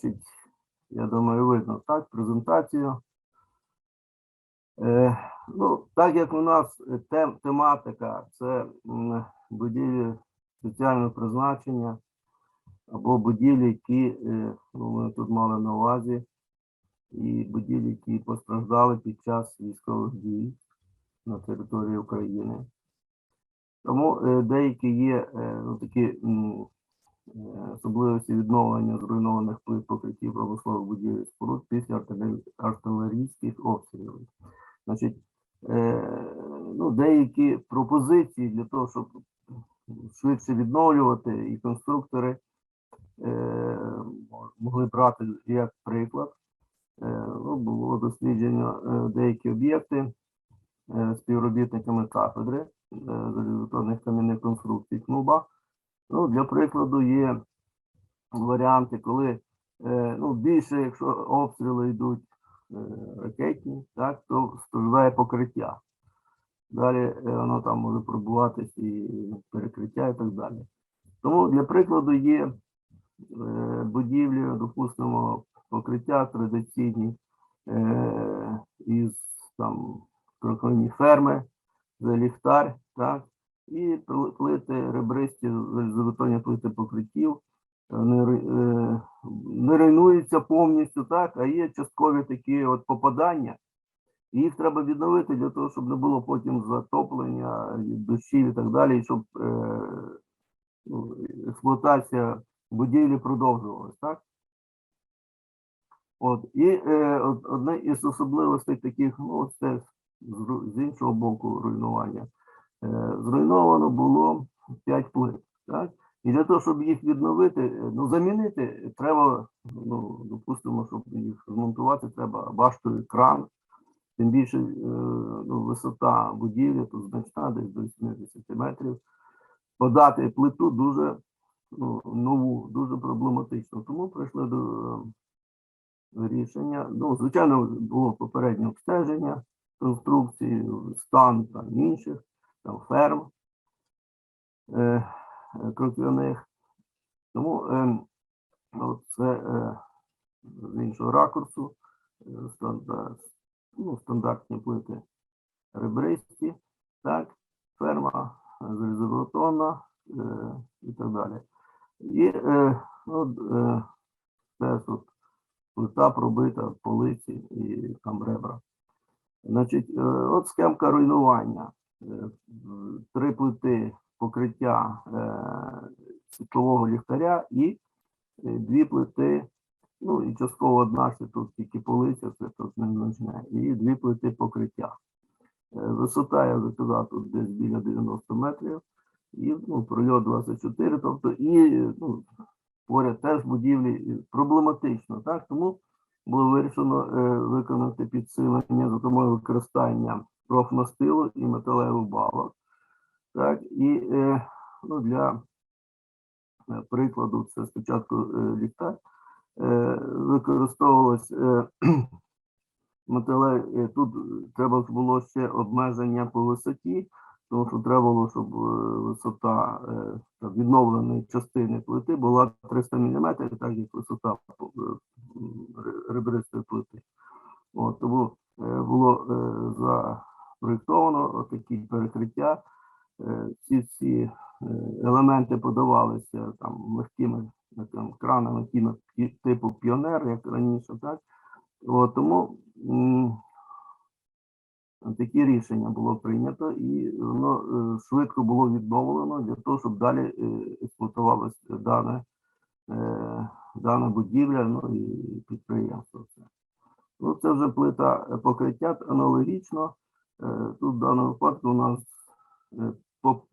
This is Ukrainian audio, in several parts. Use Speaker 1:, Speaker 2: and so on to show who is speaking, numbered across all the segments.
Speaker 1: Значить, я думаю, видно так, презентацію. Е, ну, так як у нас е, тем, тематика це будівлі спеціального призначення або будівлі, які е, ну, ми тут мали на увазі, і будівлі, які постраждали під час військових дій на території України. Тому е, деякі є ну, такі особливості відновлення зруйнованих плит покриттів промислових будівель споруд після артилерійських обстрілів. Значить, е, ну, деякі пропозиції для того, щоб швидше відновлювати, і конструктори е, могли брати як приклад. Е, ну, було досліджено е, деякі об'єкти е, співробітниками кафедри е, залізобетонних кам'яних конструкцій КНУБА. Ну, для прикладу, є варіанти, коли е, ну, більше, якщо обстріли йдуть е, ракетні, так, то страждає покриття. Далі е, воно там може пробуватись і перекриття і так далі. Тому для прикладу є е, будівлі, допустимо, покриття традиційні е, із там кроконі ферми, ліхтар, так, і плити ребристі, залізобетонні плити покриттів, е, не руйнуються повністю, так, а є часткові такі от попадання. І їх треба відновити для того, щоб не було потім затоплення, дощів і так далі, і щоб е, ну, експлуатація будівлі продовжувалась, так? От, і е, од- одне із особливостей таких, ну, це з іншого боку руйнування. Е, зруйновано було 5 плит, так? І для того, щоб їх відновити, е, ну, замінити, треба, ну, допустимо, щоб їх змонтувати, треба баштовий кран, тим більше е, ну, висота будівлі тут значна, десь до 80 метрів. Подати плиту дуже ну, нову, дуже проблематично. Тому прийшли до е, рішення. Ну, звичайно, було попереднє обстеження конструкції, стан там інших, там ферм кроквяних. Тому е, це е, з іншого ракурсу е, стандарт, ну, стандартні плити ребристі, так, ферма залізобетонна е, і так далі. І е, це тут плита пробита, полиці і там ребра. Значить, от схемка руйнування. Три плити покриття е, світлового ліхтаря і е, дві плити, ну і частково одна ще тут тільки полиця, це тут незначне, і дві плити покриття. Е, Висота, я вже казав, тут десь біля 90 метрів, і ну, прольот 24, тобто і ну, поряд теж будівлі проблематично, так? Тому було вирішено виконати підсилення за допомогою використання профмастилу і металевих балок. Так, і е, ну, для е, прикладу, це спочатку е, ліхтар, використовувалось метале, е, тут треба було ще обмеження по висоті, тому що треба було, щоб висота відновленої частини плити була 300 мм, так як висота ребристої плити. От, тому було запроєктовано такі перекриття. Ці всі е, елементи подавалися там легкими е, там, кранами типу, піонер, як раніше, так? От, тому такі рішення було прийнято, і воно е, швидко було відновлено для того, щоб далі е, експлуатувалося дане, дана будівля, ну і підприємство. Ну, це вже плита покриття аналогічно. Тут в даному випадку у нас по-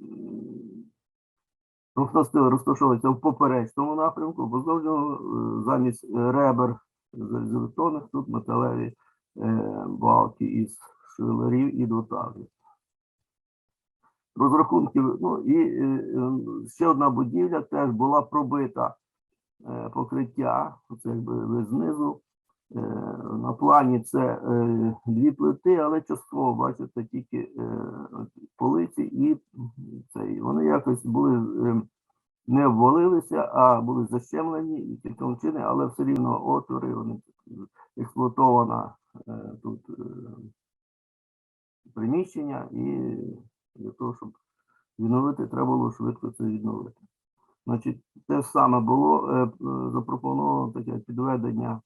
Speaker 1: розташовується в поперечному напрямку, поздовж нього, е, замість е, ребер залізобетонних тут металеві е, балки із швелерів і двотажів. Розрахунків, ну і е, е, ще одна будівля теж була пробита покриття, це якби знизу. Е, на плані це е, дві плити, але частково бачите тільки е, полиці і м, це, і вони якось були не обвалилися, а були защемлені і таким чином, але все рівно отвори, вони експлуатована тут приміщення, і для того, щоб відновити, треба було швидко це відновити. Значить, те ж саме було запропоновано таке підведення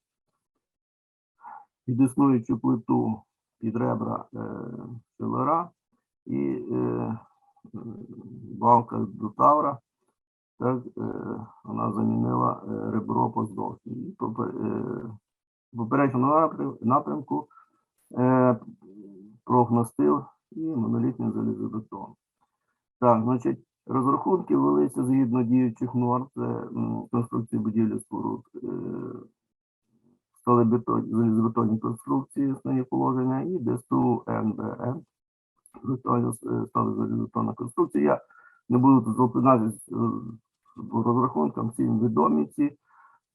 Speaker 1: під існуючу плиту під ребра е, шелера і е, балка до тавра. Так, е, вона замінила е, ребро поздовж. Е, попередньому напрямку е, прогностив і монолітний залізобетон. Так, значить, розрахунки велися згідно діючих норм, це конструкції будівлі споруд, е, залізобетонні конструкції, основні положення і ДСТУ НБН. Стали залізобетонна конструкція. Я не буду тут зупинятися по розрахункам, всім відомі ці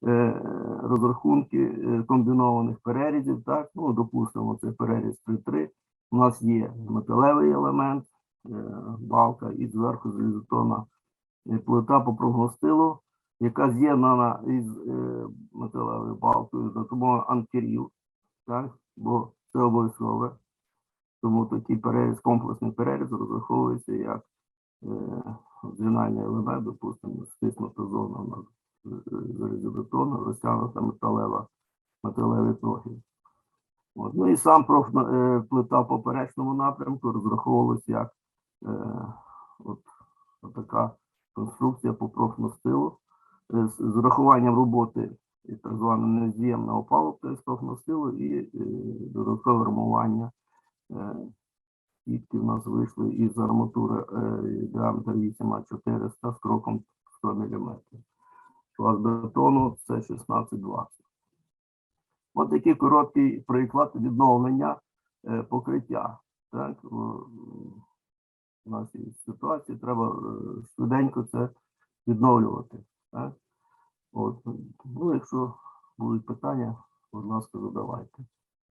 Speaker 1: е, розрахунки е, комбінованих перерізів. Так, ну, допустимо, це переріз 3-3. У нас є металевий елемент, е, балка і зверху залізотонна е, плита по прогностилу, яка з'єднана із е, металевою балкою за допомогою анкерів, так, бо це обов'язкове. Тому такий переріз, комплексний переріз розраховується як е, звінальний елемент, допустимо, стиснута зона у нас е, залізобетону, розтягнута металева, металевий профіль. От. Ну і сам проф, е, плита в поперечному напрямку розраховувалась як е, от, така конструкція по профностилу е, з, з урахуванням роботи так званого нез'ємного палубка з профностилу і е, додаткове армування. Е, Сітки в нас вийшли із арматури е, діаметр 8А400 з кроком 100 мм. Клас бетону це 16-20. Ось такий короткий приклад відновлення е, покриття. Так, у є ситуації, треба е, швиденько це відновлювати. Так? От. Ну, якщо будуть питання, будь ласка, задавайте.